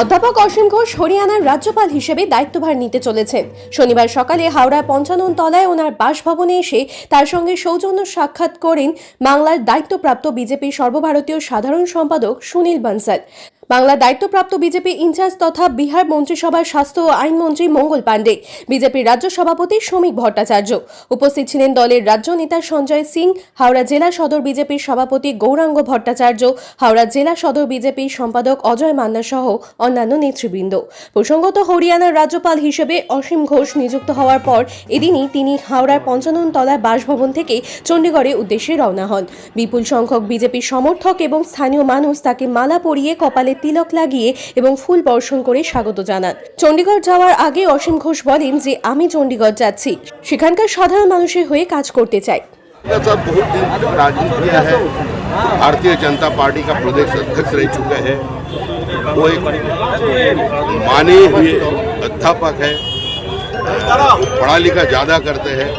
অধ্যাপক অসীম ঘোষ হরিয়ানার রাজ্যপাল হিসেবে দায়িত্বভার নিতে চলেছেন। শনিবার সকালে হাওড়ার পঞ্চানন তলায় ওনার বাসভবনে এসে তার সঙ্গে সৌজন্য সাক্ষাৎ করেন বাংলার দায়িত্বপ্রাপ্ত বিজেপির সর্বভারতীয় সাধারণ সম্পাদক সুনীল বানসাল। বাংলার দায়িত্বপ্রাপ্ত বিজেপি ইনচার্জ তথা বিহার মন্ত্রিসভার স্বাস্থ্য ও আইনমন্ত্রী মঙ্গল পাণ্ডে বিজেপির রাজ্য সভাপতি শ্রমিক ভট্টাচার্য। উপস্থিত ছিলেন দলের রাজ্য নেতা সঞ্জয় সিং, হাওড়া জেলা সদর বিজেপির সভাপতি গৌরাঙ্গ ভট্টাচার্য, হাওড়া জেলা সদর বিজেপির সম্পাদক অজয় মান্না সহ অন্যান্য নেতৃবৃন্দ। প্রসঙ্গত হরিয়ানার রাজ্যপাল হিসেবে অসীম ঘোষ নিযুক্ত হওয়ার পর এদিনই তিনি হাওড়ার পঞ্চানন তলায় বাসভবন থেকে চণ্ডীগড়ের উদ্দেশ্যে রওনা হন। বিপুল সংখ্যক বিজেপির সমর্থক এবং স্থানীয় মানুষ তাকে মালা পরিয়ে কপালে তিলক লাগিয়ে এবং ফুল বর্ষণ করে স্বাগত জানান চণ্ডীগড় যাওয়ার আগে অসীম ঘোষ বলেন যে আমি চণ্ডীগড় যাচ্ছি সেখানকার সাধারণ মানুষের হয়ে কাজ করতে চাই का साहब बहुत दिन राजनीति किया है भारतीय जनता पार्टी का प्रदेश अध्यक्ष रह चुके हैं वो एक माने हुए अध्यापक है वो पढ़ा लिखा ज़्यादा करते हैं